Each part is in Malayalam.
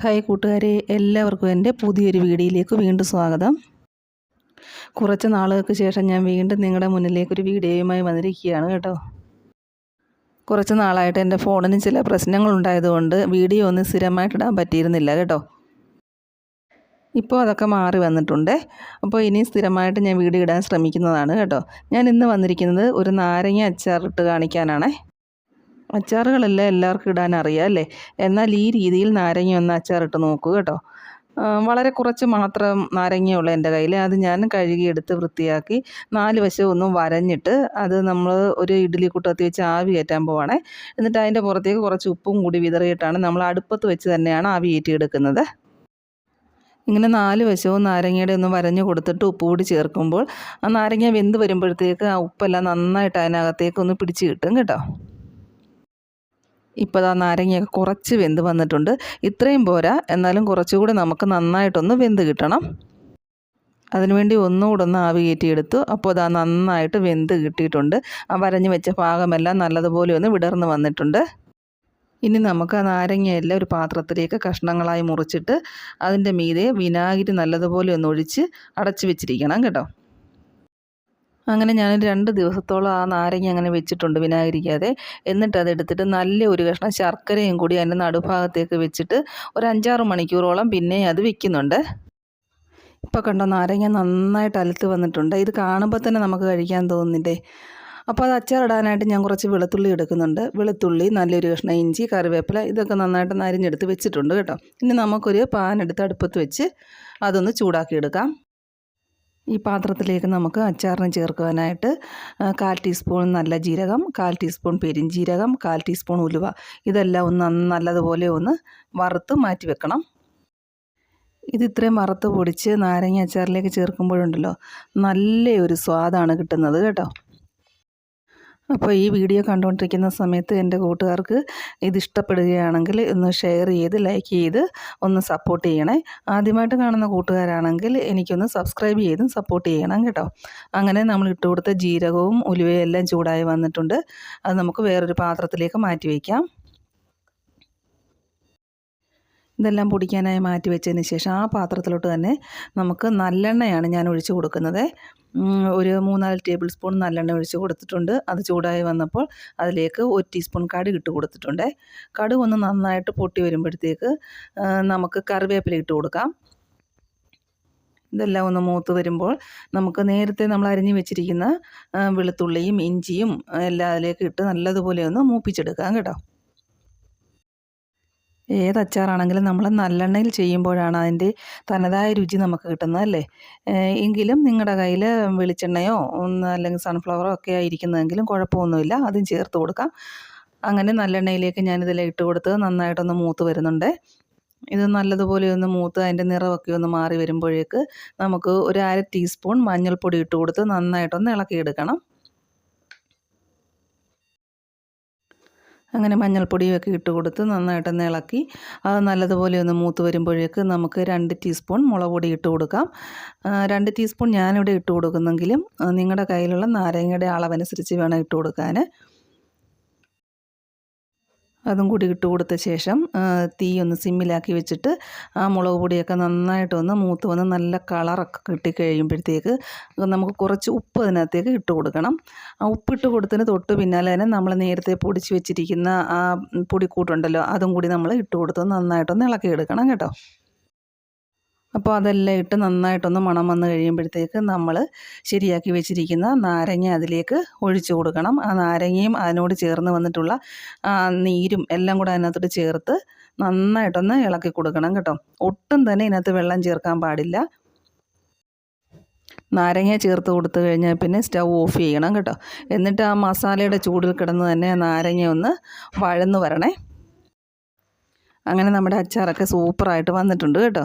ഹായ് കൂട്ടുകാരെ എല്ലാവർക്കും എന്റെ പുതിയൊരു വീഡിയോയിലേക്ക് വീണ്ടും സ്വാഗതം. കുറച്ച് നാളുകൾക്ക് ശേഷം ഞാൻ വീണ്ടും നിങ്ങളുടെ മുന്നിലേക്കൊരു വീഡിയോയുമായി വന്നിരിക്കുകയാണ് കേട്ടോ. കുറച്ച് നാളായിട്ട് എന്റെ ഫോണിന് ചില പ്രശ്നങ്ങളുണ്ടായതുകൊണ്ട് വീഡിയോ ഒന്നും സ്ഥിരമായിട്ട് ഇടാൻ പറ്റിയിരുന്നില്ല കേട്ടോ. ഇപ്പോൾ അതൊക്കെ മാറി വന്നിട്ടുണ്ട്. അപ്പോൾ ഇനി സ്ഥിരമായിട്ട് ഞാൻ വീഡിയോ ഇടാൻ ശ്രമിക്കുന്നതാണ് കേട്ടോ. ഞാൻ ഇന്ന് വന്നിരിക്കുന്നത് ഒരു നാരങ്ങ അച്ചാറിട്ട് കാണിക്കാനാണേ. അച്ചാറുകളെല്ലാം എല്ലാവർക്കും ഇടാൻ അറിയാം അല്ലേ? എന്നാൽ ഈ രീതിയിൽ നാരങ്ങ ഒന്ന് അച്ചാറിട്ട് നോക്കൂ കേട്ടോ. വളരെ കുറച്ച് മാത്രം നാരങ്ങയുള്ള എന്റെ കയ്യിൽ. അത് ഞാൻ കഴുകിയെടുത്ത് വൃത്തിയാക്കി നാല് വശം ഒന്നും വരഞ്ഞിട്ട് അത് നമ്മൾ ഒരു ഇഡ്ഡലി കൂട്ടത്തി വെച്ച് ആവി കയറ്റാൻ പോവാണേ. എന്നിട്ട് അതിന്റെ പുറത്തേക്ക് കുറച്ച് ഉപ്പും കൂടി വിതറിയിട്ടാണ് നമ്മൾ അടുപ്പത്ത് വെച്ച് തന്നെയാണ് ആവി കയറ്റിയെടുക്കുന്നത്. ഇങ്ങനെ നാല് വശവും നാരങ്ങയുടെ ഒന്ന് വരഞ്ഞു കൊടുത്തിട്ട് ഉപ്പ് കൂടി ചേർക്കുമ്പോൾ ആ നാരങ്ങ വെന്ത് വരുമ്പോഴത്തേക്ക് ആ ഉപ്പെല്ലാം നന്നായിട്ട് അതിനകത്തേക്ക് ഒന്ന് പിടിച്ച് കിട്ടും കേട്ടോ. ഇപ്പോൾ ആ നാരങ്ങയൊക്കെ കുറച്ച് വെന്ത് വന്നിട്ടുണ്ട്. ഇത്രയും പോരാ. എന്നാലും കുറച്ചുകൂടി നമുക്ക് നന്നായിട്ടൊന്ന് വെന്ത് കിട്ടണം. അതിനുവേണ്ടി ഒന്നുകൂടെ ഒന്ന് ആവി കയറ്റിയെടുത്തു. അപ്പോൾ അത് നന്നായിട്ട് വെന്ത് കിട്ടിയിട്ടുണ്ട്. ആ വരഞ്ഞ് വെച്ച ഭാഗമെല്ലാം നല്ലതുപോലെ ഒന്ന് വിടർന്ന് വന്നിട്ടുണ്ട്. ഇനി നമുക്ക് ആ നാരങ്ങയെല്ലാം ഒരു പാത്രത്തിലേക്ക് കഷ്ണങ്ങളായി മുറിച്ചിട്ട് അതിന്റെ മീതെ വിനാഗിരി നല്ലതുപോലെ ഒന്ന് ഒഴിച്ച് അടച്ചു വെച്ചിരിക്കണം കേട്ടോ. അങ്ങനെ ഞാൻ രണ്ട് ദിവസത്തോളം ആ നാരങ്ങ അങ്ങനെ വെച്ചിട്ടുണ്ട് വിനാഗിരിക്കാതെ. എന്നിട്ട് അതെടുത്തിട്ട് നല്ല ഒരു കഷ്ണം ശർക്കരയും കൂടി അതിന്റെ നടുഭാഗത്തേക്ക് വെച്ചിട്ട് ഒരു അഞ്ചാറ് മണിക്കൂറോളം പിന്നെ അത് വെക്കുന്നുണ്ട്. ഇപ്പോൾ കണ്ടോ നാരങ്ങ നന്നായിട്ട് അലുത്ത് വന്നിട്ടുണ്ട്. ഇത് കാണുമ്പോൾ തന്നെ നമുക്ക് കഴിക്കാൻ തോന്നുന്നില്ലേ അപ്പോൾ അത് അച്ചാറിടാനായിട്ട് ഞാൻ കുറച്ച് വെളുത്തുള്ളി എടുക്കുന്നുണ്ട്. വെളുത്തുള്ളി നല്ലൊരു കഷ്ണം ഇഞ്ചി കറിവേപ്പില ഇതൊക്കെ നന്നായിട്ട് നരിഞ്ഞെടുത്ത് വെച്ചിട്ടുണ്ട് കേട്ടോ. ഇനി നമുക്കൊരു പാൻ എടുത്ത് അടുപ്പത്ത് വെച്ച് അതൊന്ന് ചൂടാക്കി എടുക്കാം ഈ പാത്രത്തിലേക്ക് നമുക്ക് അച്ചാറിന് ചേർക്കുവാനായിട്ട് കാൽ ടീസ്പൂൺ നല്ല ജീരകം കാൽ ടീസ്പൂൺ പെരിഞ്ജീരകം കാൽ ടീസ്പൂൺ ഉലുവ. ഇതെല്ലാം ഒന്ന് നല്ലതുപോലെ ഒന്ന് വറുത്ത് മാറ്റി വെക്കണം. ഇത് ഇത്രയും വറുത്ത് പൊടിച്ച് നാരങ്ങ അച്ചാറിലേക്ക് ചേർക്കുമ്പോഴുണ്ടല്ലോ നല്ല ഒരു സ്വാദാണ് കിട്ടുന്നത് കേട്ടോ. അപ്പോൾ ഈ വീഡിയോ കണ്ടുകൊണ്ടിരിക്കുന്ന സമയത്ത് എന്റെ കൂട്ടുകാർക്ക് ഇത് ഇഷ്ടപ്പെടുകയാണെങ്കിൽ ഒന്ന് ഷെയർ ചെയ്ത് ലൈക്ക് ചെയ്ത് ഒന്ന് സപ്പോർട്ട് ചെയ്യണേ. ആദ്യമായിട്ട് കാണുന്ന കൂട്ടുകാരാണെങ്കിൽ എനിക്കൊന്ന് സബ്സ്ക്രൈബ് ചെയ്തും സപ്പോർട്ട് ചെയ്യണം കേട്ടോ. അങ്ങനെ നമ്മൾ ഇട്ട് കൊടുത്ത ജീരകവും ഉലുവയും എല്ലാം ചൂടായി വന്നിട്ടുണ്ട്. അത് നമുക്ക് വേറൊരു പാത്രത്തിലേക്ക് മാറ്റി വയ്ക്കാം. ഇതെല്ലാം പൊടിക്കാനായി മാറ്റി വെച്ചതിന് ശേഷം ആ പാത്രത്തിലോട്ട് തന്നെ നമുക്ക് നല്ലെണ്ണയാണ് ഞാൻ ഒഴിച്ചു കൊടുക്കുന്നത്. ഒരു മൂന്നാൽ ടേബിൾ സ്പൂൺ നല്ലെണ്ണ ഒഴിച്ച് കൊടുത്തിട്ടുണ്ട്. അത് ചൂടായി വന്നപ്പോൾ അതിലേക്ക് ഒരു ടീസ്പൂൺ കടുക് ഇട്ട് കൊടുത്തിട്ടുണ്ട്. കടുക് ഒന്ന് നന്നായിട്ട് പൊട്ടി വരുമ്പോഴത്തേക്ക് നമുക്ക് കറിവേപ്പില ഇട്ട് കൊടുക്കാം. ഇതെല്ലാം ഒന്ന് മൂത്ത് വരുമ്പോൾ നമുക്ക് നേരത്തെ നമ്മൾ അരിഞ്ഞു വെച്ചിരിക്കുന്ന വെളുത്തുള്ളിയും ഇഞ്ചിയും എല്ലാം അതിലേക്ക് ഇട്ട് നല്ലതുപോലെ ഒന്ന് മൂപ്പിച്ചെടുക്കാം കേട്ടോ. ഏത് അച്ചാറാണെങ്കിലും നമ്മൾ നല്ലെണ്ണയിൽ ചെയ്യുമ്പോഴാണ് അതിന്റെ തനതായ രുചി നമുക്ക് കിട്ടുന്നത് അല്ലേ? എങ്കിലും നിങ്ങളുടെ കയ്യിൽ വെളിച്ചെണ്ണയോ അല്ലെങ്കിൽ സൺഫ്ലവറോ ഒക്കെ ആയിരിക്കുന്നതെങ്കിലും കുഴപ്പമൊന്നുമില്ല. അതും ചേർത്ത് കൊടുക്കാം. അങ്ങനെ നല്ലെണ്ണയിലേക്ക് ഞാനിതെല്ലാം ഇട്ട് കൊടുത്ത് നന്നായിട്ടൊന്ന് മൂത്ത് വരുന്നുണ്ട്. ഇത് നല്ലതുപോലെ ഒന്ന് മൂത്ത് അതിന്റെ നിറമൊക്കെ ഒന്ന് മാറി വരുമ്പോഴേക്ക് നമുക്ക് ഒരു അര ടീസ്പൂൺ മഞ്ഞൾപ്പൊടി ഇട്ട് കൊടുത്ത് നന്നായിട്ടൊന്ന് ഇളക്കിയെടുക്കണം. അങ്ങനെ മഞ്ഞൾപ്പൊടിയൊക്കെ ഇട്ട് കൊടുത്ത് നന്നായിട്ടൊന്ന് ഇളക്കി അത് നല്ലതുപോലെ ഒന്ന് മൂത്ത് വരുമ്പോഴേക്ക് നമുക്ക് രണ്ട് ടീസ്പൂൺ മുളക് പൊടി ഇട്ട് കൊടുക്കാം. രണ്ട് ടീസ്പൂൺ ഞാനിവിടെ ഇട്ട് കൊടുക്കുന്നെങ്കിലും നിങ്ങളുടെ കയ്യിലുള്ള നാരങ്ങയുടെ അളവനുസരിച്ച് വേണം ഇട്ട് കൊടുക്കാൻ അതും കൂടി ഇട്ട് കൊടുത്ത ശേഷം തീ ഒന്ന് സിമ്മിലാക്കി വെച്ചിട്ട് ആ മുളക് പൊടിയൊക്കെ നന്നായിട്ടൊന്ന് മൂത്ത് വന്ന് നല്ല കളറൊക്കെ കിട്ടി കഴിയുമ്പോഴത്തേക്ക് നമുക്ക് കുറച്ച് ഉപ്പ് അതിനകത്തേക്ക് ഇട്ട് കൊടുക്കണം. ആ ഉപ്പിട്ട് കൊടുത്തതിന് തൊട്ട് പിന്നാലെ തന്നെ നമ്മൾ നേരത്തെ പൊടിച്ച് വെച്ചിരിക്കുന്ന ആ പൊടിക്കൂട്ടുണ്ടല്ലോ അതും കൂടി നമ്മൾ ഇട്ട് കൊടുത്ത് നന്നായിട്ടൊന്ന് ഇളക്കി എടുക്കണം കേട്ടോ. അപ്പോൾ അതെല്ലാം ഇട്ട് നന്നായിട്ടൊന്ന് മണം വന്ന് കഴിയുമ്പോഴത്തേക്ക് നമ്മൾ ശരിയാക്കി വെച്ചിരിക്കുന്ന നാരങ്ങ അതിലേക്ക് ഒഴിച്ചു കൊടുക്കണം. ആ നാരങ്ങയും അതിനോട് ചേർന്ന് വന്നിട്ടുള്ള നീരും എല്ലാം കൂടെ അതിനകത്തോട്ട് ചേർത്ത് നന്നായിട്ടൊന്ന് ഇളക്കി കൊടുക്കണം കേട്ടോ. ഒട്ടും തന്നെ ഇതിനകത്ത് വെള്ളം ചേർക്കാൻ പാടില്ല. നാരങ്ങ ചേർത്ത് കൊടുത്തു കഴിഞ്ഞാൽ പിന്നെ സ്റ്റൗ ഓഫ് ചെയ്യണം കേട്ടോ. എന്നിട്ട് ആ മസാലയുടെ ചൂടിൽ കിടന്ന് തന്നെ നാരങ്ങ ഒന്ന് വഴന്ന് വരണേ. അങ്ങനെ നമ്മുടെ അച്ചാറൊക്കെ സൂപ്പറായിട്ട് വന്നിട്ടുണ്ട് കേട്ടോ.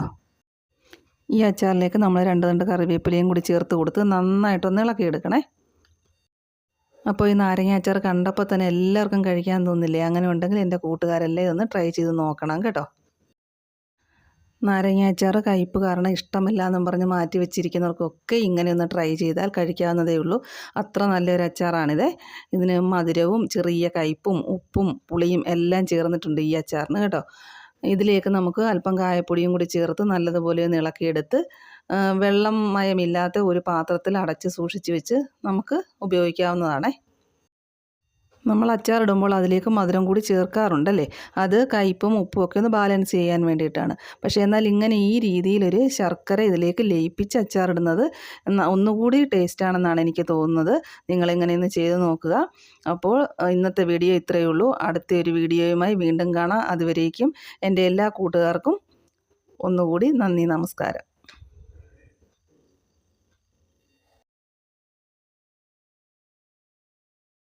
ഈ അച്ചാറിലേക്ക് നമ്മൾ രണ്ട് രണ്ട് കറിവേപ്പിലയും കൂടി ചേർത്ത് കൊടുത്ത് നന്നായിട്ടൊന്ന് ഇളക്കി എടുക്കണേ അപ്പോൾ ഈ നാരങ്ങ അച്ചാർ കണ്ടപ്പോൾ തന്നെ എല്ലാവർക്കും കഴിക്കാൻ തോന്നില്ലേ? അങ്ങനെ ഉണ്ടെങ്കിൽ എന്റെ കൂട്ടുകാരല്ലേ ഒന്ന് ട്രൈ ചെയ്ത് നോക്കണം കേട്ടോ. നാരങ്ങ അച്ചാർ കയ്പ്പ് കാരണം ഇഷ്ടമില്ല എന്നും പറഞ്ഞ് മാറ്റി വെച്ചിരിക്കുന്നവർക്കൊക്കെ ഇങ്ങനെ ഒന്ന് ട്രൈ ചെയ്താൽ കഴിക്കാവുന്നതേ ഉള്ളൂ. അത്ര നല്ലൊരു അച്ചാറാണിത്. ഇതിന് മധുരവും ചെറിയ കയ്പ്പും ഉപ്പും പുളിയും എല്ലാം ചേർന്നിട്ടുണ്ട് ഈ അച്ചാറിന് കേട്ടോ. ഇതിലേക്ക് നമുക്ക് അല്പം കായപ്പൊടിയും കൂടി ചേർത്ത് നല്ലതുപോലെ ഒന്ന് ഇളക്കിയെടുത്ത് വെള്ളം മയമില്ലാത്ത ഒരു പാത്രത്തിൽ അടച്ച് സൂക്ഷിച്ച് വെച്ച് നമുക്ക് ഉപയോഗിക്കാവുന്നതാണേ. നമ്മൾ അച്ചാറിടുമ്പോൾ അതിലേക്ക് മധുരം കൂടി ചേർക്കാറുണ്ടല്ലേ? അത് കയ്പും ഉപ്പും ഒക്കെ ഒന്ന് ബാലൻസ് ചെയ്യാൻ വേണ്ടിയിട്ടാണ്. പക്ഷേ എന്നാൽ ഇങ്ങനെ ഈ രീതിയിലൊരു ശർക്കര ഇതിലേക്ക് ലയിപ്പിച്ച് അച്ചാറിടുന്നത് ഒന്നുകൂടി ടേസ്റ്റാണെന്നാണ് എനിക്ക് തോന്നുന്നത്. നിങ്ങൾ ഒന്ന് ചെയ്ത് നോക്കുക. അപ്പോൾ ഇന്നത്തെ വീഡിയോ ഇത്രയേ ഉള്ളൂ. അടുത്ത ഒരു വീഡിയോയുമായി വീണ്ടും കാണാം. അതുവരേക്കും എന്റെ എല്ലാ കൂട്ടുകാർക്കും ഒന്നുകൂടി നന്ദി നമസ്കാരം.